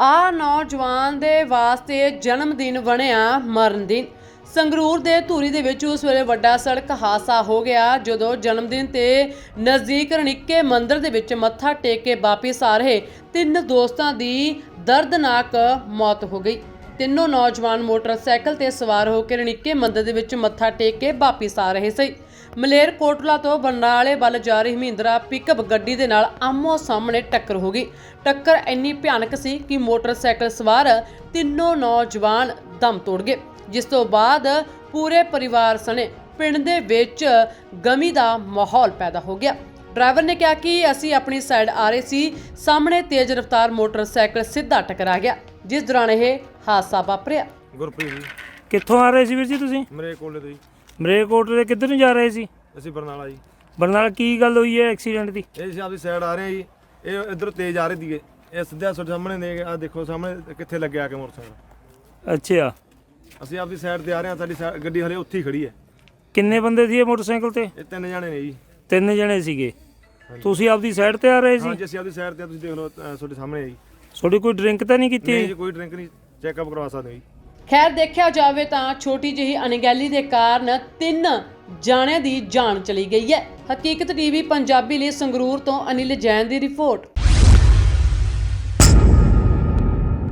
ਆ ਨੌਜਵਾਨ ਦੇ ਵਾਸਤੇ ਜਨਮ ਦਿਨ ਬਣਿਆ ਮਰਨ ਦਿਨ। ਸੰਗਰੂਰ ਦੇ ਧੂਰੀ ਦੇ ਵਿੱਚ ਉਸ ਵੇਲੇ ਵੱਡਾ ਸੜਕ ਹਾਦਸਾ ਹੋ ਗਿਆ, ਜਦੋਂ ਜਨਮ ਦਿਨ ਤੇ ਨਜ਼ਦੀਕ ਰਣਿੱਕੇ ਮੰਦਿਰ ਦੇ ਵਿੱਚ ਮੱਥਾ ਟੇਕ ਕੇ ਵਾਪਸ ਆ ਰਹੇ ਤਿੰਨ ਦੋਸਤਾਂ ਦੀ ਦਰਦਨਾਕ ਮੌਤ ਹੋ ਗਈ। ਤਿੰਨੋਂ ਨੌਜਵਾਨ ਮੋਟਰਸਾਈਕਲ ਤੇ ਸਵਾਰ ਹੋ ਕੇ ਰਣੀਕੇ ਮੰਦਰ ਦੇ ਵਿੱਚ ਮੱਥਾ ਟੇਕ ਕੇ ਵਾਪਸ ਆ ਰਹੇ ਸੀ। ਮਲੇਰ ਕੋਟਲਾ ਤੋਂ ਬਰਨਾਲੇ ਵੱਲ ਜਾ ਰਹੀ ਮਹਿੰਦਰਾ ਪਿਕਅਪ ਗੱਡੀ ਦੇ ਨਾਲ ਆਮੋ ਸਾਹਮਣੇ ਟੱਕਰ ਹੋ ਗਈ। ਟੱਕਰ ਇੰਨੀ ਭਿਆਨਕ ਸੀ ਕਿ ਮੋਟਰਸਾਈਕਲ ਸਵਾਰ ਤਿੰਨੋਂ ਨੌਜਵਾਨ ਦਮ ਤੋੜ ਗਏ, ਜਿਸ ਤੋਂ ਬਾਅਦ ਪੂਰੇ ਪਰਿਵਾਰ ਸਣੇ ਪਿੰਡ ਦੇ ਵਿੱਚ ਗਮੀ ਦਾ ਮਾਹੌਲ ਪੈਦਾ ਹੋ ਗਿਆ। ਡਰਾਈਵਰ ਨੇ ਕਿਹਾ ਕਿ ਅਸੀਂ ਆਪਣੀ ਸਾਈਡ ਆ ਰਹੇ ਸੀ, ਸਾਹਮਣੇ ਤੇਜ਼ ਰਫ਼ਤਾਰ ਮੋਟਰਸਾਈਕਲ ਸਿੱਧਾ ਟਕਰਾ ਗਿਆ। ਜਿਸ ਦੌਰਾਨ ਇਹ ਹਾਦਸਾ ਵਾਪਰਿਆ। ਗੁਰਪ੍ਰੀਤ ਜੀ। ਕਿੱਥੋਂ ਆ ਰਹੇ ਸੀ ਵੀਰ ਜੀ ਤੁਸੀਂ? ਮਰੇ ਕੋਲੇ ਤੋਂ ਜੀ। ਮਰੇਕੋਟ ਦੇ ਕਿੱਧਰ ਨੂੰ ਜਾ ਰਹੇ ਸੀ? ਅਸੀਂ ਬਰਨਾਲਾ ਜੀ। ਬਰਨਾਲਾ ਕੀ ਗੱਲ ਹੋਈ ਹੈ ਐਕਸੀਡੈਂਟ ਦੀ? ਇਹ ਜੀ ਆਪਦੀ ਸਾਈਡ ਆ ਰਹੇ ਆ ਜੀ। ਇਹ ਇਧਰ ਤੇਜ਼ ਆ ਰਹੇ ਦੀਏ। ਇਹ ਸਿੱਧਾ ਤੁਹਾਡੇ ਸਾਹਮਣੇ ਨੇ ਆ ਦੇਖੋ ਸਾਹਮਣੇ ਕਿੱਥੇ ਲੱਗਿਆ ਆ ਕੇ ਮੋਟਰਸਾਈਕਲ। ਅੱਛਾ। ਅਸੀਂ ਆਪਦੀ ਸਾਈਡ ਤੇ ਆ ਰਹੇ ਆ ਸਾਡੀ ਗੱਡੀ ਹਲੇ ਉੱਥੇ ਹੀ ਖੜੀ ਹੈ। ਕਿੰਨੇ ਬੰਦੇ ਸੀ ਇਹ ਮੋਟਰਸਾਈਕਲ ਤੇ? ਇਹ ਤਿੰਨ ਜਾਣੇ ਨੇ ਜੀ। ਤਿੰਨ ਜਣੇ ਸੀਗੇ। ਤੁਸੀਂ ਆਪਦੀ ਸਾਈਡ ਤੇ ਆ ਰਹੇ ਸੀ? ਹਾਂਜੀ ਅਸੀਂ ਆਪਦੀ ਸਾਈਡ ਤੇ ਆ, ਤੁਸੀਂ ਦੇਖ ਲਓ ਅ, ਤੁਹਾਡੇ ਸਾਹਮਣੇ ਹੈ ਜੀ। ਤੁਹਾਡੀ ਕੋਈ ਡਰਿੰਕ ਤਾਂ ਨਹੀਂ ਕੀਤੀ? ਨਹੀਂ ਜੀ ਕੋਈ ਡਰਿੰਕ ਨਹੀਂ ਚੈੱਕਅਪ ਕਰਵਾ ਸਕਦੇ ਜੀ। ਖੈਰ ਦੇਖਿਆ ਜਾਵੇ ਤਾਂ ਛੋਟੀ ਜਿਹੀ ਅਣਗਹਿਲੀ ਦੇ ਕਾਰਨ ਤਿੰਨ ਜਾਣਿਆਂ ਦੀ ਜਾਨ ਚਲੀ ਗਈ ਹੈ। ਹਕੀਕਤ ਟੀਵੀ ਪੰਜਾਬੀ ਲਈ ਸੰਗਰੂਰ ਤੋਂ ਅਨਿਲ ਜੈਨ ਦੀ ਰਿਪੋਰਟ।